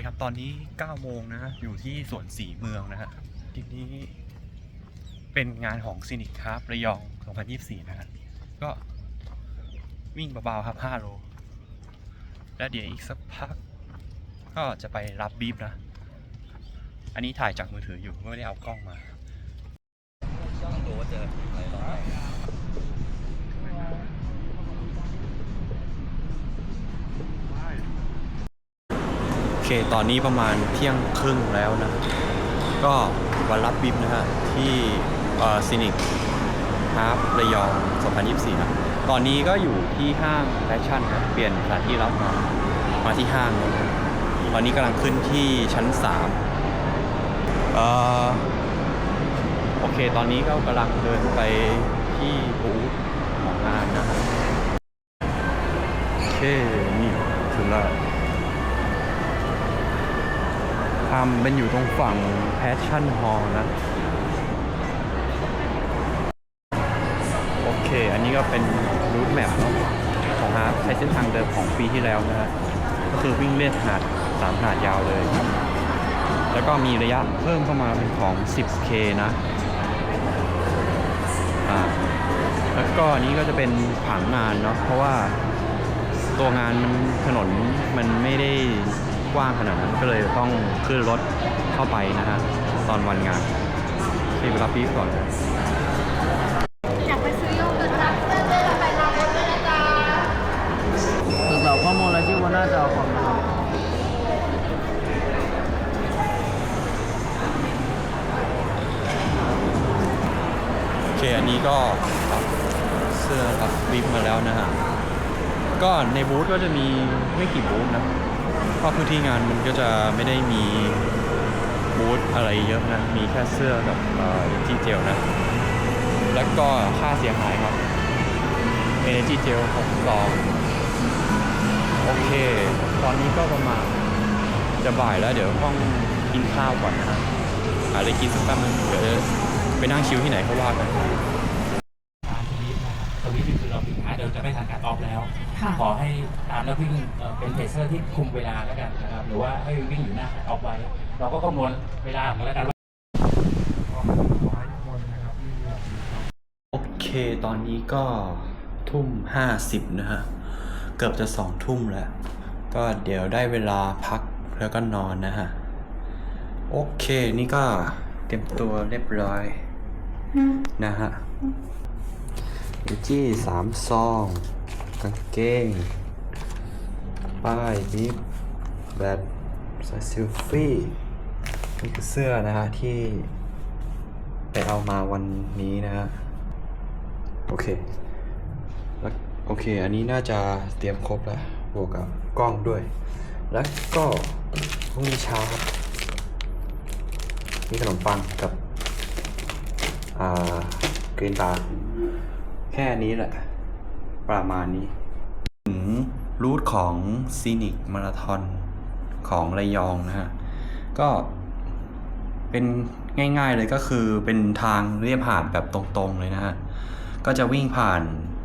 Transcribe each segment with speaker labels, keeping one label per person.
Speaker 1: คครับตอนนี้ 9 โมงนะฮะอยู่ที่สวนสีเมืองนะฮะทีนี้เป็นงานของซินิคครับระยอง 2024 นะฮะก็วิ่งเบาๆครับ 5 โล แล้วเดี๋ยวอีกสักพัก ก็จะไปรับบีฟนะ อันนี้ถ่ายจากมือถืออยู่ ไม่ได้เอากล้องมาโอเเค ตอนนี้ประมาณเที่ยงครึ่งแล้วนะ ก็วันรับบิมนะฮะ ที่ซินิกฮาร์ประยอง 2024 นะ ตอนนี้ก็อยู่ที่ห้างแฟชั่นนะเปลี่ยนสถานที่รับมามาที่ห้างนะตอนนี้กำลังขึ้นที่ชั้น 3 เอ่อ โอเค ตอนนี้ก็กำลังเดินไปที่บูธของงานนะฮะโอเค นี่ถึงแล้ว ทำเป็นอยู่ตรงฝั่ง Passion Hall นะ โอเค อันนี้ก็เป็นรูทแมพเนาะของฮาร์ดใช้เส้นทางเดิมของปีที่แล้วนะฮะก็คือวิ่งเลียดหาดสามหาดยาวเลย แล้วก็มีระยะเพิ่มเข้ามาเป็นของ 10K นะอ่าแล้วก็อันนี้ก็จะเป็นผังงานเนาะเพราะว่าตัวงานมันถนนมันไม่ได้ กว้างขนาดนั้นก็เลยต้องขึ้นรถเข้าไปนะฮะตอนวันงานที่ไปรับปีก่อน
Speaker 2: อยากไปซื้อโยเกิร์ตจังเลยไปรับรถเลยนะจ๊ะ
Speaker 3: ตึกเหล่าข้อมูลรายชื่อหัวหน้าจะอคอมนะครับ
Speaker 1: โอเคอันนี้ก็เสื้อรับวิปมาแล้วนะฮะก็ในบูธก็จะมีไม่กี่บูธนะ พราะพื้นที่งานมันก็จะไม่ได้มีบูธอะไรเยอะนะ มีแค่เสื้อกับจีเจลนะ แล้วก็ค่าเสียหายครับ Energy Gel 62โอเค ตอนนี้ก็ประมาณจะบ่ายแล้วเดี๋ยวต้องกินข้าวก่อนนะอะไรกินสักแป๊บนึงเดี๋ยวไปนั่งชิวที่ไหนเขาว่ากัน
Speaker 4: แล้วขอให้ตามแล้ววิ่งเอ่อเป็นเพจเซอร์ที่คุมเวลาแล้วกันนะครับ หรือว่าให้วิ่งอยู่หน้าออฟไว้ เราก็คำนวณเวลาของกันแล้วกันว่า
Speaker 1: โอเค ตอนนี้ก็ทุ่มห้าสิบนะฮะ เกือบจะสองทุ่มแล้ว ก็เดี๋ยวได้เวลาพักแล้วก็นอนนะฮะ โอเค นี่ก็เตรียมตัวเรียบร้อย นะฮะดิจี้สามซอง กางเกง ป้ายนิปแบบใส่ซิลฟี่นี่คือเสื้อนะฮะที่ไปเอามาวันนี้นะฮะ โอเคแล้วโอเค อันนี้น่าจะเตรียมครบแล้วบวกกับกล้องด้วย แล้วก็พรุ่งนี้เช้าครับ มีขนมปังกับ อ่า กรีนบาร์แค่นี้แหละ ประมาณนี้ ถึงรูทของซีนิกมาราทอนของระยองนะฮะ ก็เป็นง่ายๆเลยก็คือเป็นทางเรียบหาดแบบตรงๆเลยนะฮะ ก็จะวิ่งผ่าน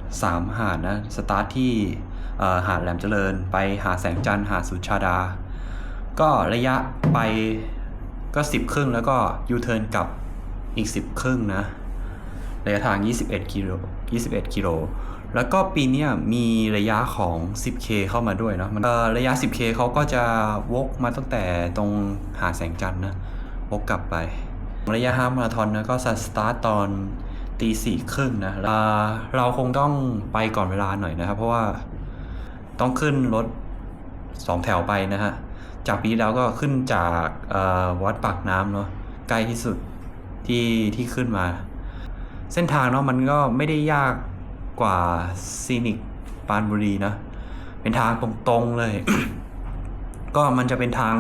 Speaker 1: 3 หาดนะ สตาร์ทที่หาดแหลมเจริญไปหาดแสงจันทร์หาดสุชาดา ก็ระยะไปก็ 10 ครึ่งแล้วก็ยูเทิร์นกลับอีก 10 ครึ่งนะระยะทาง 21 กิโล 21 กิโล แล้วก็ปีนี้มีระยะของ 10K เข้ามาด้วยเนาะมันระยะ 10K เขาก็จะวกมาตั้งแต่ตรงหาแสงจันทร์นะวกกลับไประยะฮามาราธอนนะก็สตาร์ตตอนตีสี่ครึ่งนะเอ่อเราคงต้องไปก่อนเวลาหน่อยนะครับ เพราะว่าต้องขึ้นรถสองแถวไปนะฮะ จากปีแล้วก็ขึ้นจากวัดปากน้ำเนาะใกล้ที่สุดที่ที่ขึ้นมา เส้นทางเนาะมันก็ไม่ได้ยาก กว่าซีนิกปานบุรีนะ เป็นทางตรงๆเลย ก็มันจะเป็นทาง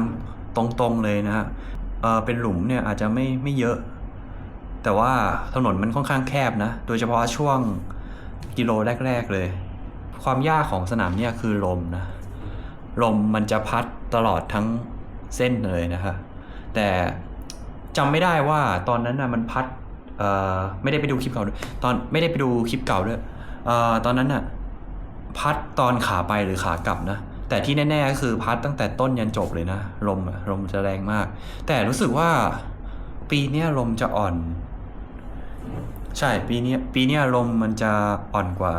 Speaker 1: ตรงๆเลยนะฮะเออเป็นหลุมเนี่ยอาจจะไม่ไม่เยอะ แต่ว่าถนนมันค่อนข้างแคบนะ โดยเฉพาะช่วงกิโลแรก ๆเลย ความยากของสนามเนี่ยคือลมนะ ลมมันจะพัดตลอดทั้งเส้นเลยนะคะแต่จำไม่ได้ว่าตอนนั้นนะมันพัดเออไม่ได้ไปดูคลิปเก่าด้วยตอนไม่ได้ไปดูคลิปเก่าด้วย ตอนนั้นน่ะพัดตอนขาไปหรือขากลับนะ แต่ที่แน่ๆก็คือพัดตั้งแต่ต้นยันจบเลยนะลมลมจะแรงมาก แต่รู้สึกว่าปีเนี้ยลมจะอ่อน ใช่ปีนี้ปีนี้ลมมันจะอ่อนกว่า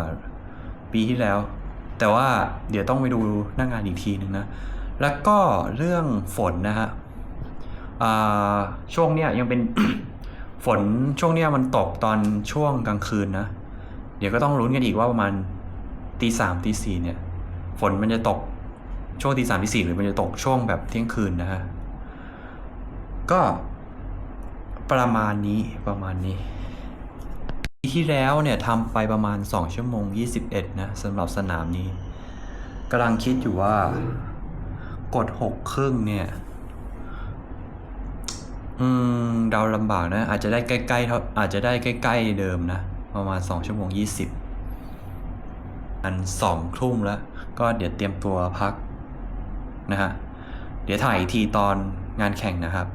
Speaker 1: ปีที่แล้ว แต่ว่าเดี๋ยวต้องไปดูหน้างงานอีกทีนึงนะ แล้วก็เรื่องฝนนะฮะช่วงเนี้ยยังเป็นฝนช่วงเนี้ยมันตกตอนช่วงกลางคืนนะ เดี๋ยวก็ต้องลุ้นกันอีกว่าประมาณตีสามตีสี่เนี่ย ฝนมันจะตกช่วงตีสามตีสี่หรือมันจะตกช่วงแบบเที่ยงคืนนะฮะ ก็ประมาณนี้ประมาณนี้ปีที่แล้วเนี่ยทำไปประมาณ 2 ชั่วโมง 21 นะสำหรับสนามนี้กำลังคิดอยู่ว่ากด6ครึ่งเนี่ย อืม เดาลำบากนะ อาจจะได้ใกล้ๆเท่าอาจจะได้ใกล้ ๆ เดิมนะ ประมาณ 2 ชั่วโมง 20 อันสองทุ่มแล้ว ก็เดี๋ยวเตรียมตัวพักนะฮะ เดี๋ยวถ่ายอีกทีตอนงานแข่งนะครับ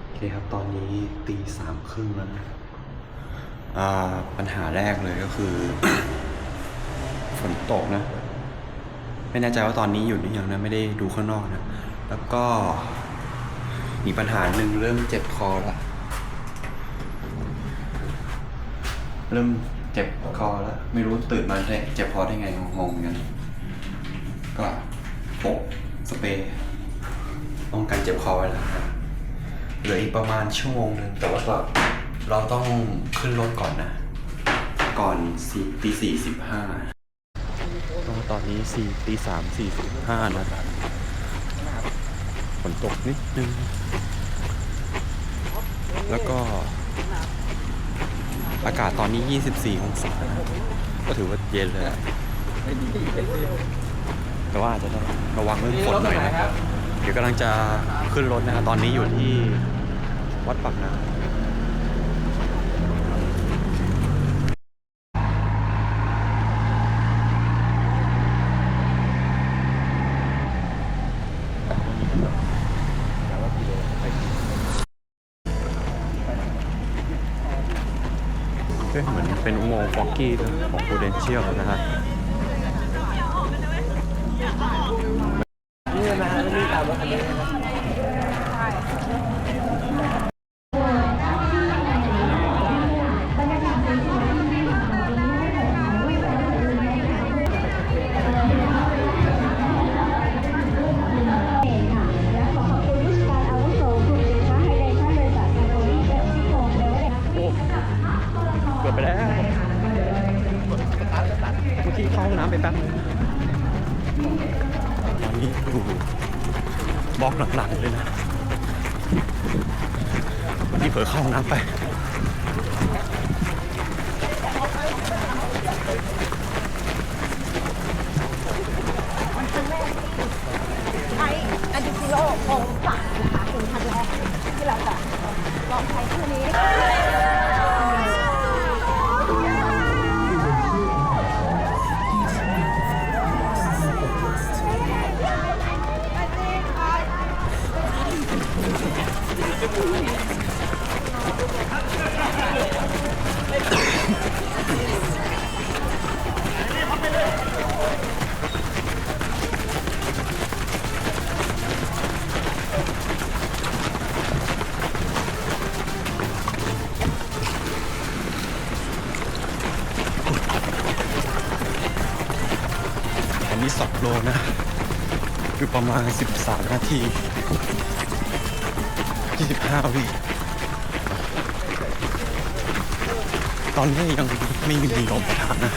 Speaker 1: โอเคครับ ตอนนี้ตีสามครึ่งแล้วนะอ่าปัญหาแรกเลยก็คือ ฝนตกนะ ไม่แน่ใจว่าตอนนี้หยุดหรือยังนะ ไม่ได้ดูข้างนอกนะ แล้วก็มีปัญหาหนึ่งเริ่มเจ็บคอแล้ว เริ่มเจ็บคอแล้ว ไม่รู้ตื่นมาได้เจ็บคอได้ไงงงๆกัน ก็พกสเปรย์ป้องกันเจ็บคอไว้แล้วครับเหลืออีกประมาณชั่วโมงหนึงแต่ว่าก็เราต้องขึ้นรถก่อนนะ ก่อนสี่ตีสี่สิบห้าตอนนี้สี่ตีสามสี่สิบห้านะครับฝนตกนิดนึง แล้วก็ อากาศตอนนี้ 24 องศาก็ถือว่าเย็นเลยอะแต่ว่าอาจจะต้องระวังเรื่องฝนหน่อยนะครับ เดี๋ยวกำลังจะขึ้นรถนะครับตอนนี้อยู่ที่วัดปากน้ำ เป็นอุโมงค์ฟอกกี้ด้วยของ Prudential นะฮะ
Speaker 5: และ เผ
Speaker 1: ลอเข้าห้องน้ำไป
Speaker 2: ใช้อดิซิโลของฝากนะคะเป็นครั้งแรกที่เราจะลองใช้ชื่อนี้
Speaker 1: นี้สองโลนะ อยู่ประมาณ 13 นาที 25 วิ ตอนนี้ยังไม่มีลมปะทะนะ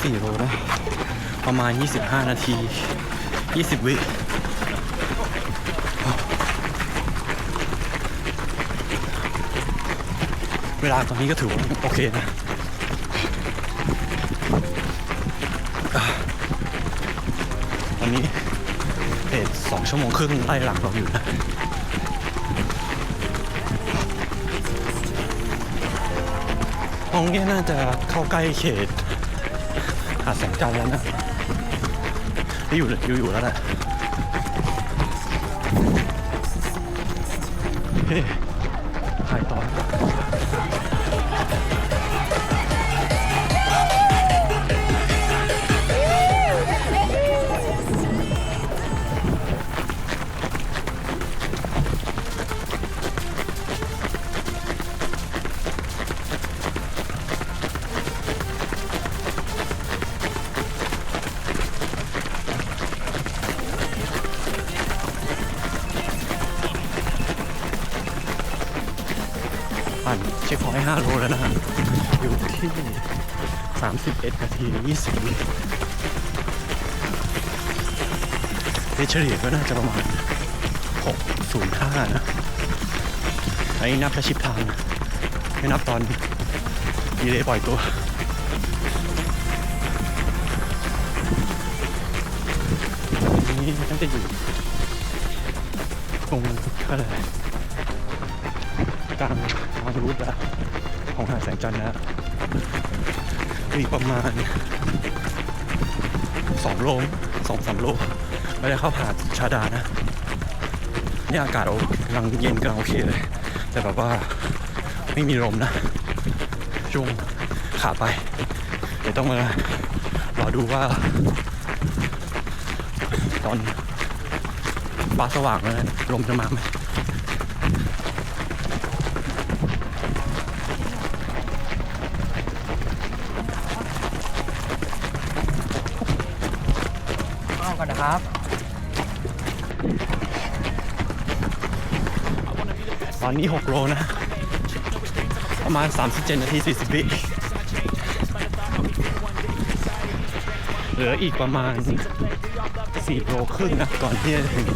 Speaker 2: สี่โล
Speaker 1: นะ ประมาณ 25 นาที 20 วิเวลาตอนนี้ก็ถือว่าโอเคนะตอนนี้เพจสองชั่วโมงครึ่งไล่หลังเราอยู่นะตรงนี้น่าจะเข้าใกล้เขต หาดแสงจันทร์แล้วนะอยู่อยู่อยู่แล้วนะ ผ่นเช็คพอยต์5โลแล้วนะ อยู่ที่ 31 นาที 20วิเฉลี่ยก็น่าจะประมาณ 605 นะ อันนี้นับแค่ชิปทางนะไม่นับตอนดีเลยปล่อยตัวนี่น่าจะอยู่ตรงอะไร กลางทางรูทอะของหาดแสงจันทร์นะมีประมาณสองโลสองสามโลไม่ได้เข้าหาดชาดานะนี่อากาศโอกำลังเย็นกำลังโอเคเลย แต่แบบว่าไม่มีลมนะช่วงขาไป เดี๋ยวต้องมารอดูว่า ตอนฟ้าสว่างแล้วลมจะมาไหม
Speaker 3: เข้ากันนะ ครับ
Speaker 1: ตอนนี้ 6 โลนะ ประมาณ 37 นาที 40 วิเหลืออีกประมาณ 4 โลครึ่งนะ ก่อนที่จะถึง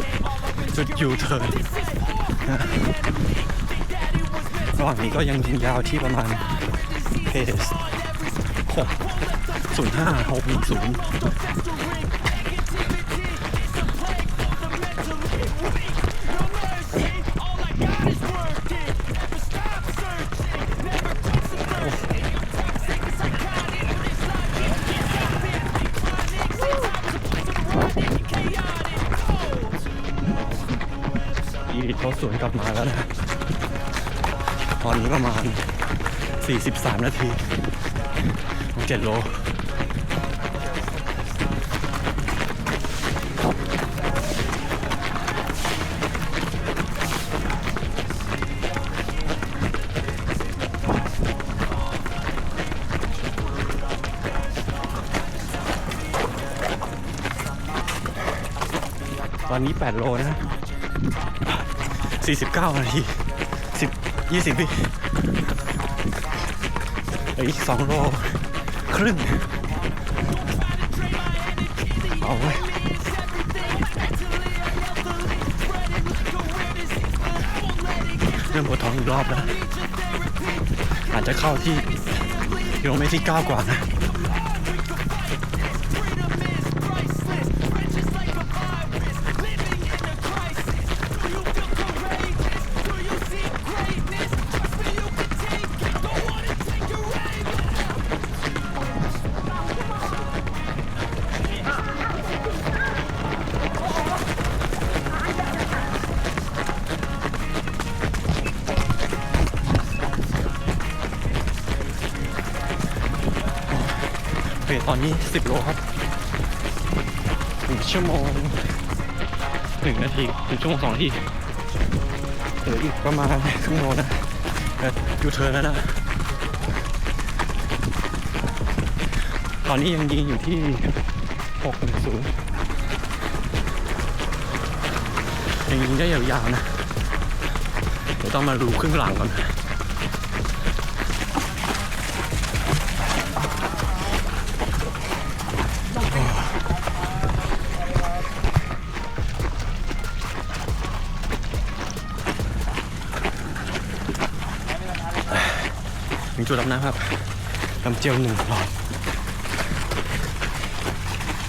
Speaker 1: จุดยูเทิร์นนะระหว่างนี้ก็ยังยิงยาวที่ประมาณเพส6 0 5 6 1 0 สวนกลับมาแล้วนะ ตอนนี้ประมาณ 43 นาที7โลตอนนี้ 8 โลนะ 49นาที10 20วิเหลืออีก2โลครึ่งเอาไว้เริ่มปวดท้องอีกรอบแล้วอาจจะเข้าที่กิโลเมตรที่ 9 กว่านะ ตอนนี้ 10 โลครับหนึ่งชั่วโมงหนึ่งนาทีหนึ่งชั่วโมงสองนาทีเหลืออีกประมาณครึ่งโลนะแต่ยูเทิร์นแล้วนะ ตอนนี้ยังยิงอยู่ที่6 1 0ยังยิงได้ยาวๆนะเดี๋ยวต้องมาดูครึ่งหลังก่อน จุดรับน้ำครับน้ำเจียวหนึ่งหลอด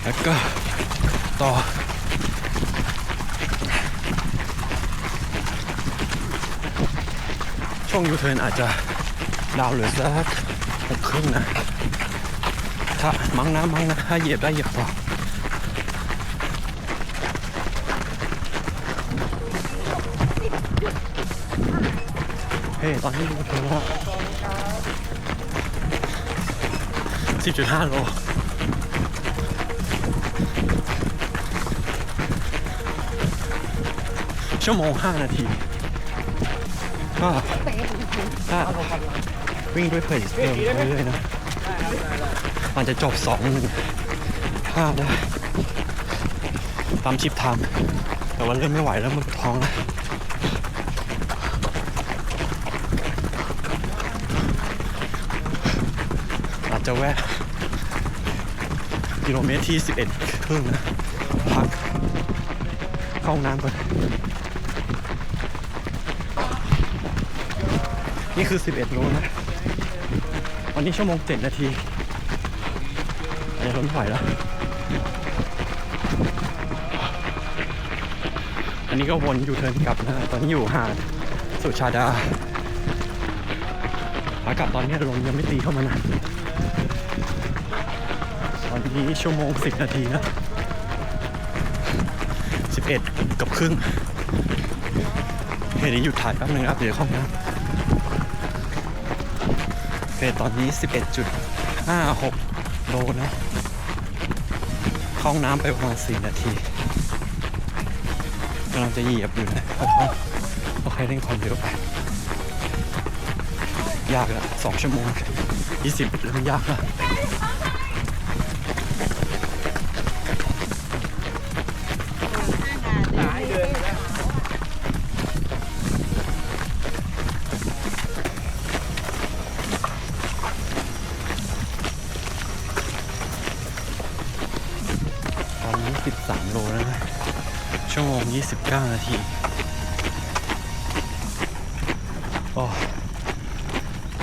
Speaker 1: แล้วก็ต่อช่วงยูเทิร์นอาจจะดาวเหลือสักหกครึ่งนะ ถ้ามั้งนะมั้งนะถ้าเหยียบได้เหยียบต่อเฮ้ยตอนนี้ถึงแล้ว สิบจุดห้าโลชั่วโมงห้านาที ก็ถ้าวิ่งด้วยเพลสเดิมไปเรื่อยๆนะมันจะจบสองห้าได้ตามชิปทม์แต่ว่าเริ่มไม่ไหวแล้วมันท้องแล้วอาจจะแวะ กิโลเมตรที่ 11ครึ่งนะพักเข้าห้องน้ำก่อน นี่คือ 11 โลนะ วันนี้ชั่วโมง 7 นาทีอาจจะทนไม่ไหวแล้ว อันนี้ก็วนอยู่เทินกลับนะ ตอนนี้อยู่หาดสุชาดาขากลับตอนนี้ลมยังไม่ตีเข้ามานะ นี้ชั่วโมง 10 นาทีนะ 11 กับครึ่งเฮ้ยเดี๋ยวหยุดถ่ายแป๊บนึงครับ เดี๋ยวเข้าห้องน้ำโอเคตอนนี้ 11.56 โลนะเข้าห้องน้ำไปประมาณ 4 นาทีกำลังจะเหยียบอยู่นะโอเคเร่งความเร็วไป ยากละ2ชั่วโมง 20 เริ่มยากละ ชั่วโมง29 นาที โอ้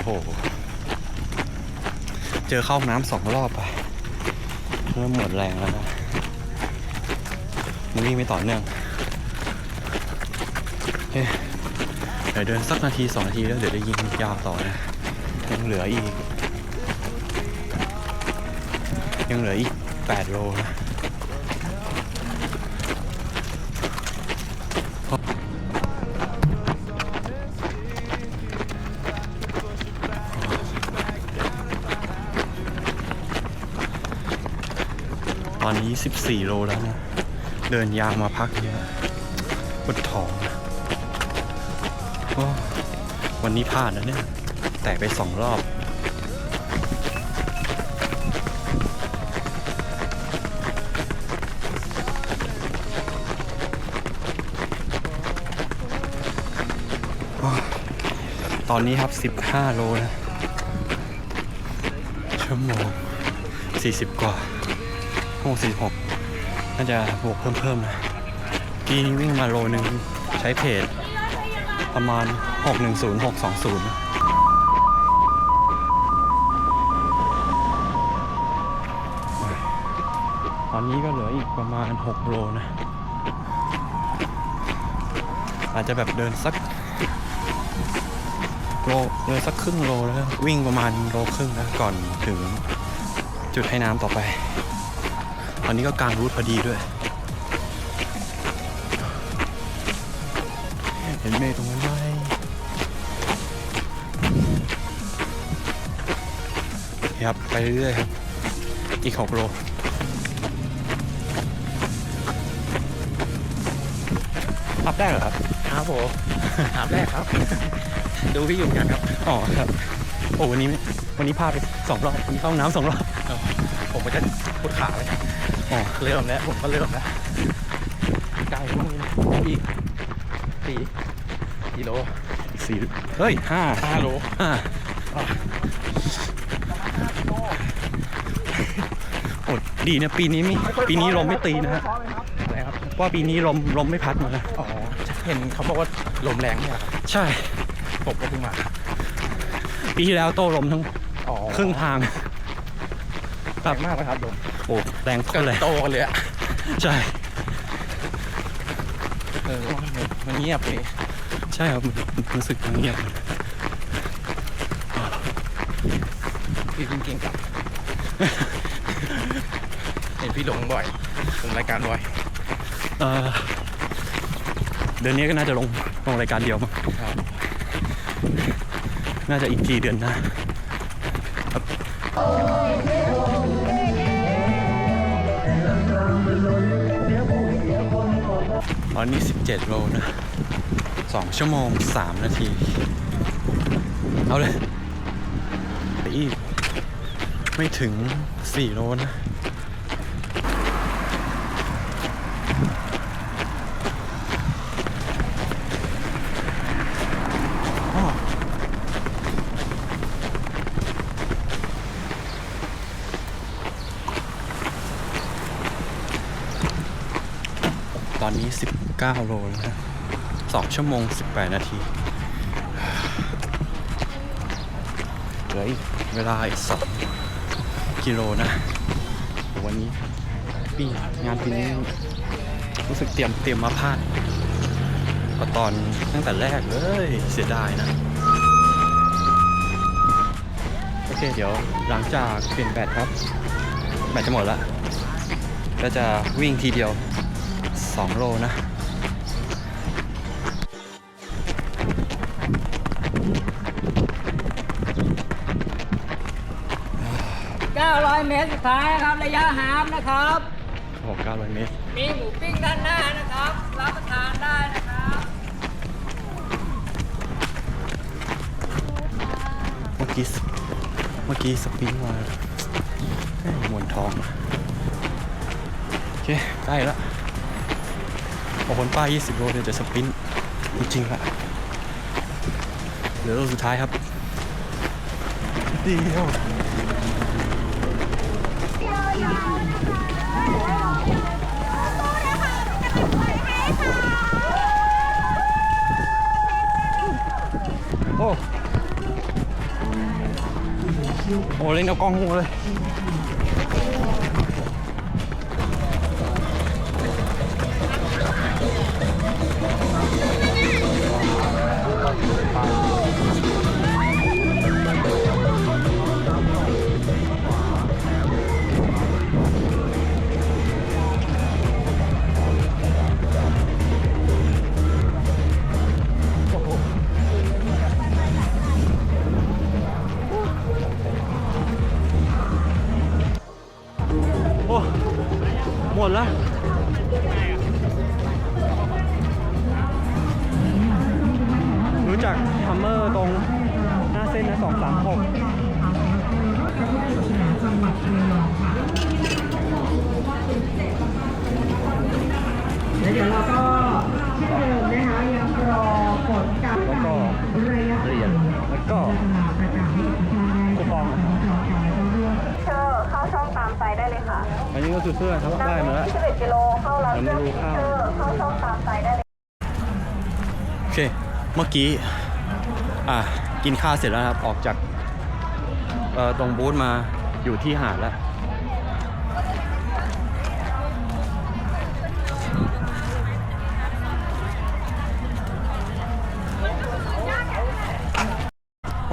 Speaker 1: โห เจอเข้าห้องน้ำสองรอบไปเริ่มหมดแรงแล้วนะมันวิ่งไม่ต่อเนื่องเอ๊ะเดี๋ยวเดินสักนาทีสองนาทีแล้วเดี๋ยวจะยิงยาวต่อนะยังเหลืออีก ยังเหลืออีก 8 โลนะ นี้ 14 โลแล้วนะเดินยางมาพักเยอะปวดท้องนะวันนี้พลาดนะเนี่ย แตกไปสองรอบตอนนี้ครับ 15 โลนะชั่วโมง40 กว่า ชั่วโมง46น่าจะบวกเพิ่มๆนะกีนี้วิ่งมาโลนึงใช้เพจประมาณ 610 620นะตอนนี้ก็เหลืออีกประมาณ 6 โลนะ อาจจะแบบเดินสักโลเดินสักครึ่งโลแล้ววิ่งประมาณโลครึ่งนะก่อนถึงจุดให้น้ำต่อไป อนนี้ก็กลางรูทพอดีด้วย เห็นเมฆตรงนั้นไหมครับไปเรื่อยๆครับ อีก6โลอัพได้เหรอครับ
Speaker 3: ครับผมถามแรกครับ ดูพี่อยู่กันครับ
Speaker 1: อ๋อครับ โอ้วันนี้ไม่วันนี้พลาดไปสองรอบวันนี้เข้าห้องน้ำสองรอบ
Speaker 3: ผมก็จะพุดขาเลย
Speaker 1: อ๋อ
Speaker 3: เริ่มแล้วผมก็เริ่มแล้วไกลมากเลยนะอีกสี่กิโล
Speaker 1: สี่เฮ้ยห้า
Speaker 3: ห้าโล
Speaker 1: ห้าโอ้ดีนะปีนี้ไม่ปีนี้ลมไม่ตีนะฮะ
Speaker 3: อะไรครับ
Speaker 1: ว่าปีนี้ลมลมไม่พัดมานะ
Speaker 3: อ๋อเห็นเขาบอกว่าลมแรงเนี่ยครับ
Speaker 1: ใช่
Speaker 3: ผมก็เพิ่งมา
Speaker 1: ปีที่แล้วโต้ลมทั้ง
Speaker 3: อ๋อ
Speaker 1: ครึ่งทาง
Speaker 3: แรงมากนะครับลม
Speaker 1: โอ้ แรง
Speaker 3: ก็
Speaker 1: ก็เลย
Speaker 3: โตกันเลยอะ
Speaker 1: ใช่
Speaker 3: เออ มันเงียบเลย
Speaker 1: ใช่ครับมันมันรู้สึกเงียบ
Speaker 3: พี่วิ่งเก่งกลับเห็นพี่ลงบ่อยลงรายการบ่อย
Speaker 1: เออเดือนนี้ก็น่าจะลงลงรายการเดียวมั้ง
Speaker 3: ครับ
Speaker 1: น่าจะอีกทีเดือนหน้า ตอนนี้ 17 โลนะ 2 ชั่วโมง 3 นาที เอาเลยไปอีก ไม่ถึง 4 โลนะตอนนี้ 9 โลแล้วนะ2ชั่วโมง 18 นาที เหลืออีกเวลาอีก2กิโลนะ วันนี้ปีงานปีนี้รู้สึกเตรียมเตรียมมาพลาดกว่าตอนตั้งแต่แรกเลยเสียดายนะ โอเคเดี๋ยวหลังจากเปลี่ยนแบตครับ แบตจะหมดแล้วก็จะวิ่งทีเดียว 2 โลนะ
Speaker 6: 900 เมตรสุดท้ายนะครับระยะหามนะครับ
Speaker 1: โอ้900เมตร
Speaker 6: มีหมูปิ้งด้านหน้านะครับ รับประทานได้นะครับ
Speaker 1: เมื่อกี้สเมื่อกี้สปริงมาเฮ้ยมวนท้อง โอเคได้แล้วพอคนป้าย 20 โลเดี๋ยวจะสปรินต์จริงๆละเหลือโลสุดท้ายครับ เดียว โอ้โอ้เล่นเอากล้องหูเลย แล้วก็
Speaker 2: ประกาศให้กับทุกท่านได้
Speaker 1: คูปอง
Speaker 2: เชอร์เข้าช่องตามใจได้เลยค่ะ
Speaker 1: อันนี้ก็คือเสื้อเขาได้มาแล้ว
Speaker 2: 21กิโลเข้ารับ
Speaker 1: เดี๋ยวมาดูข้าว
Speaker 2: เชอร์เข้าช่องตามใจได้เลย
Speaker 1: โอเค เมื่อกี้ อะ กินข้าวเสร็จแล้วนะครับ ออกจาก เอ่อ ตรงบูธมาอยู่ที่หาดแล้ว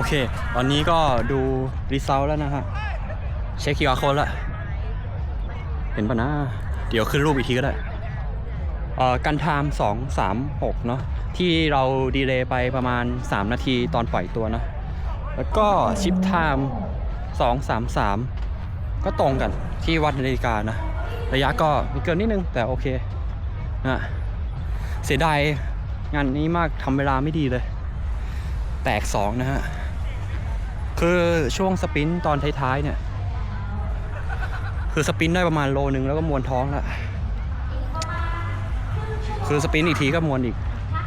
Speaker 1: อเค ตอนนี้ก็ดูรีเซลแล้วนะฮะ เช็คคิวอาร์โค้ดล้วเห็นปะนะ เดี๋ยวขึ้นรูปอีกทีก็ได้เอ่อกันไทม์2 3 6เนาะที่เราดีเลย์ไปประมาณ 3 นาทีตอนปล่อยตัวนะ แล้วก็ชิปไทม์2 3 3ก็ตรงกันที่วัดนาฬิกานะ ระยะก็มีเกินนิดนึง แต่โอเคนะเสียดายงานนี้มากทำเวลาไม่ดีเลย แตก2นะฮะ คือช่วงสปินตอนท้ายๆเนี่ย คือสปินได้ประมาณโลนึงแล้วก็มวนท้องล้วคือสปินอีกทีก็มวนอีก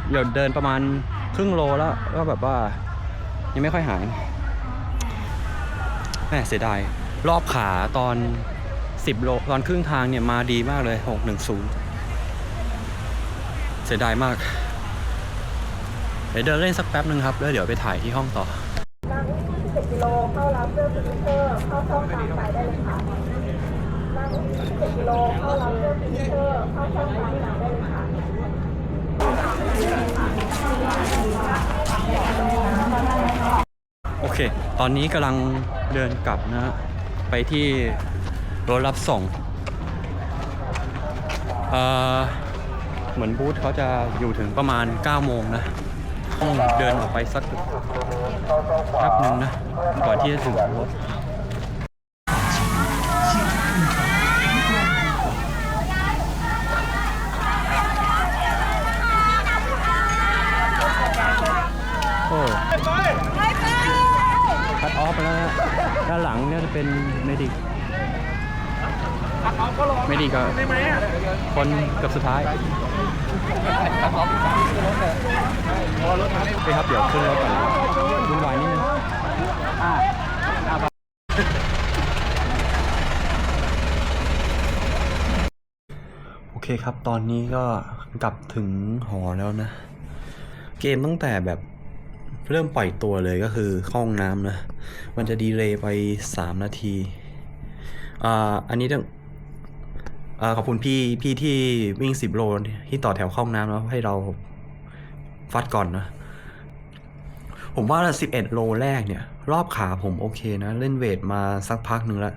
Speaker 1: เดี๋ยวเดินประมาณครึ่งโลแล้วก็แบบว่า ยังไม่ค่อยหายแหมเสียดายรอบขาตอน 10 โลตอนครึ่งทางเนี่ยมาดีมากเลย 610 เสียดายมาก เดี๋ยวเดินเล่นสักแป๊บนึงครับ แล้วเดี๋ยวไปถ่ายที่ห้องต่อ
Speaker 2: 21กิโลเข้ารับเสื้อฟินิเช่องตามใจได้เลยค่ะนั่ง21กิโลเข้ารับเสื้อฟินิเชอร์เข้าช่องตามใจได้เลยค่ะ
Speaker 1: โอเค ตอนนี้กำลังเดินกลับนะฮะไปที่รถรับส่งเอ่อเหมือนบูธเขาจะอยู่ถึงประมาณ 9 โมงนะต้องเดินออกไปสักแป๊บหนึ่งนะ ก่อนที่จะถึงรถ โอ้คัดออฟไปแล้วนะด้านหลังเนี่ยจะเป็นเมดิก เมดิกก็คนกือบสุดท้ายโอเคครับเดี๋ยวขึ้นรถก่อนวุ่นวายนิดนึงโอเคครับตอนนี้ก็กลับถึงหอแล้วนะ เกมตั้งแต่แบบเริ่มปล่อยตัวเลยก็คือห้องน้ำนะ มันจะดีเลย์ไป 3 นาที อ่า อันนี้ต้อง ขอบคุณพี่พี่ที่วิ่ง10โลที่ต่อแถวเข้าห้องน้ำแล้วให้เราฟัดก่อนนะผมว่า11โลแรกเนี่ย รอบขาผมโอเคนะ เล่นเวทมาสักพักหนึ่งแล้ว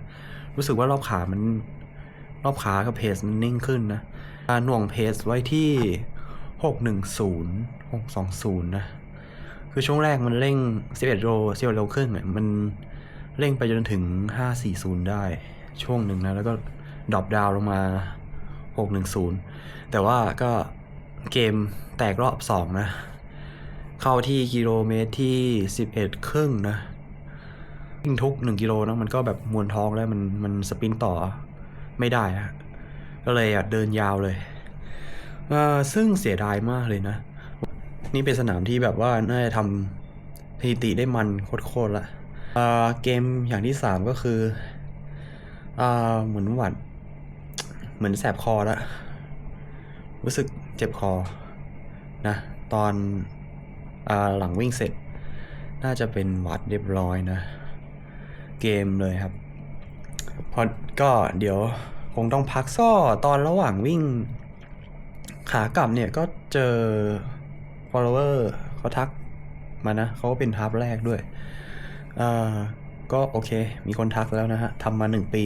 Speaker 1: รู้สึกว่ารอบขามัน รอบขากับเพสมันนิ่งขึ้นนะหน่วงเพสไว้ที่หกหนึ่งศูนย์หกสองศูนย์นะ คือช่วงแรกมันเร่งสิบเอ็ดโลสิบเอ็ดโลครึ่งอะมันเร่งไปจนถึงห้าสี่ศูนย์ได้ช่วงหนึ่งนะ แล้วก็ ดรอปดาวลงมาหกหนึ่งศูนย์แต่ว่าก็เกมแตกรอบสองนะ เข้าที่กิโลเมตรที่สิบเครึ่งนะวิ่งทุกหนึ่งกิโลนะมันก็แบบมวนท้องแล้วมันมันสปินต่อไม่ได้อะก็เลยอะเดินยาวเลยเอ่อซึ่งเสียดายมากเลยนะ นี่เป็นสนามที่แบบว่าน่าจะทำสถิติได้มันโคตรๆละเอ่อเกมอย่างที่สามก็คือเอ่อเหมือนหวัด เหมือนแสบคอละรู้สึกเจ็บคอนะตอนอหลังวิ่งเสร็จ น่าจะเป็นวัดเรียบร้อยนะ เกมเลยครับพอก็เดี๋ยวคงต้องพักซ่อตอนระหว่างวิ่ง ขากลับเนี่ยก็เจอ follower เขาทักมานะเขาก็เป็นทับแรกด้วยอ่าก็โอเค มีคนทักแล้วนะฮะทำมาหนึ่งปี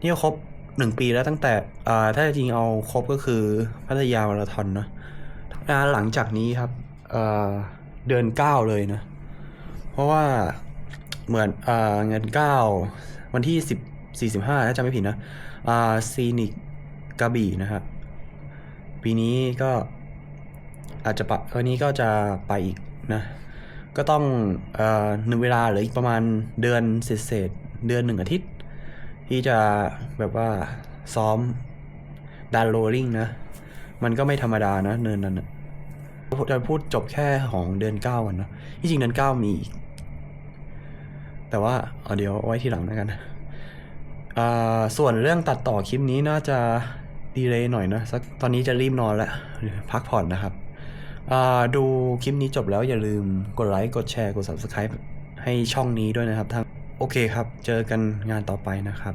Speaker 1: นี่ก็ครบ หนึ่งปีแล้วตั้งแต่อ่าถ้าจริงเอาครบก็คือพัทยามาราธอนเนะอ่าหลังจากนี้ครับเดือนเก้าเลยนะ เพราะว่าเหมือนเงินเก้าวันที่สิบสี่สิบห้าถ้าจำไม่ผิดนะซีนิกกระบี่นะครับปีนี้ก็อาจจะปะวันนี้ก็จะไปอีกนะ ก็ต้องอหนึ่งเวลาหลืออีกประมาณเดือนเศษเดือนหนึ่งอาทิตย์ ที่จะแบบว่าซ้อมดันโรลลิ่งนะ มันก็ไม่ธรรมดานะ เนินนั้นนะจะพูดจบแค่ของเดือนเก้ากันเนะที่จริงเดือนเก้ามีอีก แต่ว่าเอาเดี๋ยวไว้ทีหลังแล้วกันนะส่วนเรื่องตัดต่อคลิปนี้น่าจะดีเลยหน่อยนะสักตอนนี้จะรีบนอนแล้วพักผ่อนนะครับดูคลิปนี้จบแล้วอย่าลืมกดไลค์ กดแชร์ กด subscribe ให้ช่องนี้ด้วยนะครับทาง โอเคครับ เจอกันงานต่อไปนะครับ